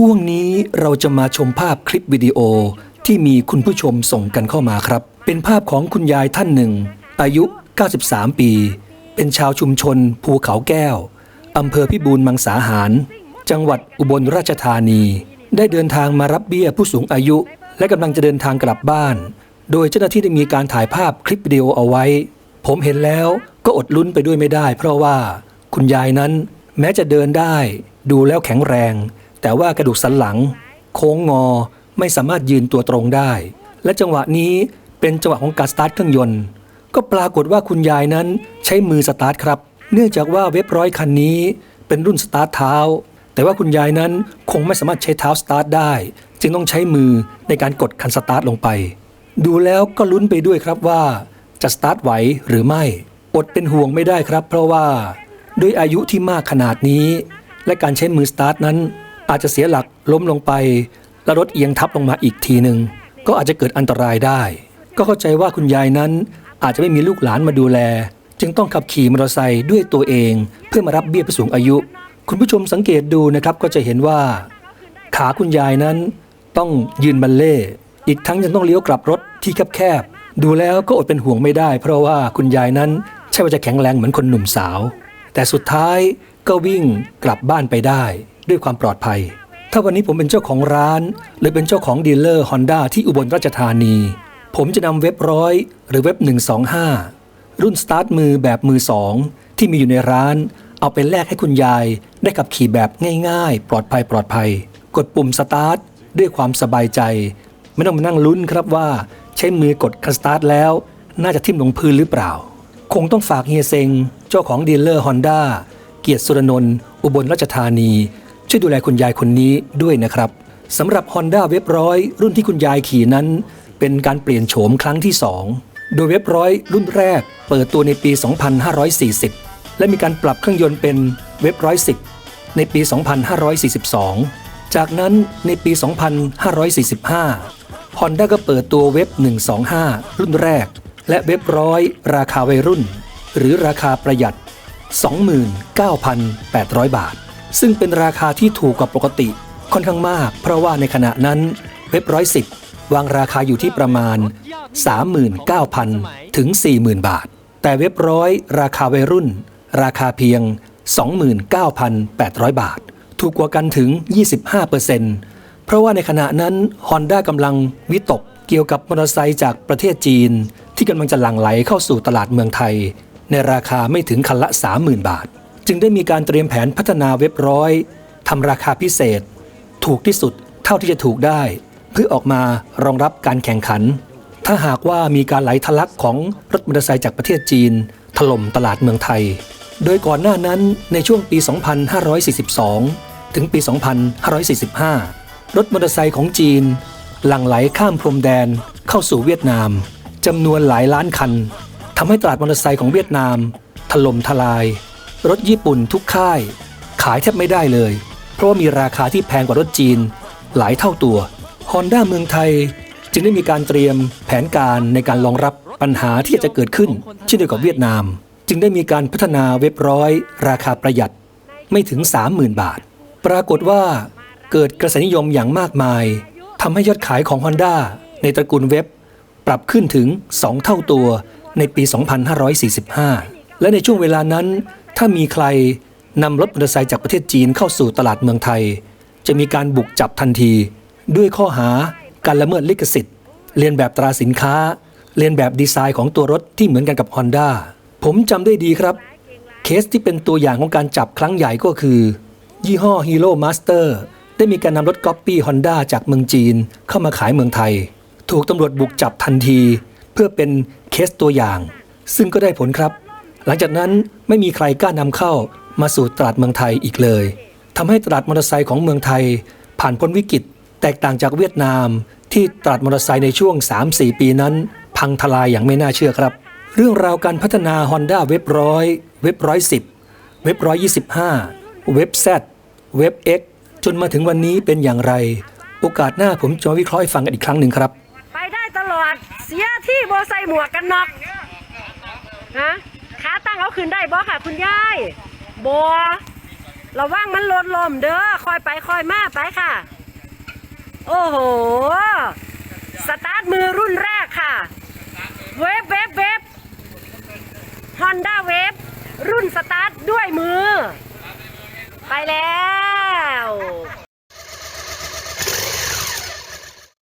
ช่วงนี้เราจะมาชมภาพคลิปวิดีโอที่มีคุณผู้ชมส่งกันเข้ามาครับ เป็นภาพของคุณยายท่านหนึ่ง อายุ 93 ปี เป็นชาวชุมชน ภูเขาแก้วอำเภอพิบูลมังสาหาร จังหวัดอุบลราชธานี ได้เดินทางมารับเบี้ยผู้สูงอายุ และกำลังจะเดินทางกลับบ้าน โดยเจ้าหน้าที่ได้มีการถ่ายภาพคลิปวิดีโอเอาไว้ ผมเห็นแล้วก็อดลุ้นไปด้วยไม่ได้ เพราะว่าคุณยายนั้นแม้จะเดินได้ ดูแล้วแข็งแรง แต่ว่ากระดูกสันหลัง โค้งงอไม่สามารถยืนตัวตรงได้ และจังหวะนี้เป็นจังหวะของการสตาร์ทเครื่องยนต์ ก็ปรากฏว่าคุณยายนั้นใช้มือสตาร์ทครับ เนื่องจากว่าเว็บร้อยคันนี้ เป็นรุ่นสตาร์ทเท้า แต่ว่าคุณยายนั้นคงไม่สามารถใช้เท้าสตาร์ทได้ จึงต้องใช้มือในการกดคันสตาร์ทลงไป ดูแล้วก็ลุ้นไปด้วยครับว่า จะสตาร์ทไหวหรือไม่อดเป็นห่วงไม่ได้ครับ เพราะว่าด้วยอายุที่มากขนาดนี้ และการใช้มือสตาร์ทนั้น อาจจะเสียหลักล้มลงไป แล้วรถเอียงทับลงมาอีกทีหนึ่งก็อาจจะเกิดอันตรายได้ ก็เข้าใจว่าคุณยายนั้นอาจจะไม่มีลูกหลานมาดูแล จึงต้องขับขี่มอเตอร์ไซค์ด้วยตัวเอง เพื่อมารับเบี้ยผู้สูงอายุ คุณผู้ชมสังเกตดูนะครับก็จะเห็นว่า ขาคุณยายนั้นต้องยืนบัลเล่ อีกทั้งยังต้องเลี้ยวกลับรถที่แคบๆดูแล้วก็อดเป็นห่วงไม่ได้ เพราะว่าคุณยายนั้นใช่ว่าจะแข็งแรงเหมือนคนหนุ่มสาว แต่สุดท้ายก็วิ่งกลับบ้านไปได้ ด้วยความปลอดภัย ถ้าวันนี้ผมเป็นเจ้าของร้าน หรือเป็นเจ้าของดีลเลอร์ฮอนด้าที่อุบลราชธานี ผมจะนำเว็บร้อยหรือเว็บ 125 รุ่นสตาร์ทมือแบบมือสองที่มีอยู่ในร้าน เอาไปแลกให้คุณยาย ได้ขับขี่แบบง่ายๆ ปลอดภัยปลอดภัย กดปุ่มสตาร์ทด้วยความสบายใจ ไม่ต้องมานั่งลุ้นครับว่า ใช้มือกดคันสตาร์ทแล้ว น่าจะทิ่มลงพื้นหรือเปล่า คงต้องฝากเฮียเซงเจ้าของดีลเลอร์ฮอนด้าเกียรติสุรนนท์อุบลราชธานี ช่วยดูแลคุณยายคนนี้ด้วยนะครับสำหรับ Honda เว็บร้อยรุ่นที่คุณยายขี่นั้น เป็นการเปลี่ยนโฉมครั้งที่ 2 โดยเว็บร้อยรุ่นแรก เปิดตัวในปี 2540 และมีการปรับเครื่องยนต์เป็นเว็บร้อยสิบในปี 2542 จากนั้นในปี 2545 Honda ก็เปิดตัวเว็บ 125 รุ่นแรก และเว็บร้อยราคาวัยรุ่น หรือราคาประหยัด 29,800 บาท ซึ่งเป็นราคาที่ถูกกว่าปกติค่อนข้างมาก เพราะว่าในขณะนั้นเว็บร้อยสิบวางราคาอยู่ที่ประมาณ 39,000 ถึง 40,000 บาท แต่เว็บร้อยราคาวัยรุ่น ราคาเพียง 29,800 บาท ถูกกว่ากันถึง 25%เพราะว่าในขณะนั้น Honda กำลังวิตกเกี่ยวกับมอเตอร์ไซค์จากประเทศจีน ที่กำลังจะหลั่งไหลเข้าสู่ตลาดเมืองไทย ในราคาไม่ถึงคันละ 30,000 บาท จึงได้มีการเตรียมแผนพัฒนาเว็บร้อยทำราคาพิเศษ ถูกที่สุดเท่าที่จะถูกได้ เพื่อออกมารองรับการแข่งขัน ถ้าหากว่ามีการไหลทะลักของรถมอเตอร์ไซค์จากประเทศจีน ถล่มตลาดเมืองไทย โดยก่อนหน้านั้นในช่วงปี 2542 ถึงปี 2545 รถมอเตอร์ไซค์ของจีน หลั่งไหลข้ามพรมแดนเข้าสู่เวียดนามจำนวนหลายล้านคันทำให้ตลาดมอเตอร์ไซค์ของเวียดนาม ถล่มทลาย รถญี่ปุ่นทุกค่าย ขายแทบไม่ได้เลย เพราะว่ามีราคาที่แพงกว่ารถจีน หลายเท่าตัว Honda เมืองไทย จึงได้มีการเตรียมแผนการในการรองรับปัญหาที่จะเกิดขึ้น เช่นเดียวกับเวียดนาม จึงได้มีการพัฒนาเว็บร้อย ราคาประหยัดไม่ถึง 30,000 บาท ปรากฏว่าเกิดกระแสนิยมอย่างมากมายทำให้ยอดขายของ Honda ในตระกูลเว็บ ปรับขึ้นถึง 2 เท่าตัวในปี 2545 และในช่วงเวลานั้น ถ้ามีใครนำรถมอเตอร์ไซค์จากประเทศจีนเข้าสู่ตลาดเมืองไทย จะมีการบุกจับทันที ด้วยข้อหาการละเมิดลิขสิทธิ์ เรียนแบบตราสินค้า เรียนแบบดีไซน์ของตัวรถที่เหมือนกันกับ Honda ผมจำได้ดีครับ เคสที่เป็นตัวอย่างของการจับครั้งใหญ่ก็คือ ยี่ห้อ Hero Master ได้มีการนำรถก๊อปปี้ Honda จากเมืองจีนเข้ามาขายเมืองไทย ถูกตำรวจบุกจับทันที เพื่อเป็นเคสตัวอย่าง ซึ่งก็ได้ผลครับ หลังจากนั้นไม่มีใครกล้านำเข้ามาสู่ตลาดเมืองไทยอีกเลยทำให้ตลาดมอเตอร์ไซค์ของเมืองไทย ผ่านพ้นวิกฤต แตกต่างจากเวียดนาม ที่ตลาดมอเตอร์ไซค์ในช่วง 3-4 ปีนั้น พังทลายอย่างไม่น่าเชื่อครับ เรื่องราวการพัฒนา Honda เว็บร้อยเว็บร้อยสิบเว็บร้อยยี่สิบห้าเว็บ Z เว็บ X จนมาถึงวันนี้เป็นอย่างไร โอกาสหน้าผมจะมาวิเคราะห์ฟังกันอีกครั้งหนึ่งครับ ไปได้ตลอดเสียที่โบใส่หมวกกันน็อกฮะ ขาตั้งเอาคืนได้บ่ค่ะ คุณยายบอระวังมันลดลมเด้อคอยไปคอยมาไปค่ะ โอ้โห สตาร์ทมือรุ่นแรกค่ะ เวฟเวฟเวฟฮอนด้าเวฟรุ่นสตาร์ทด้วยมือ ไปแล้ว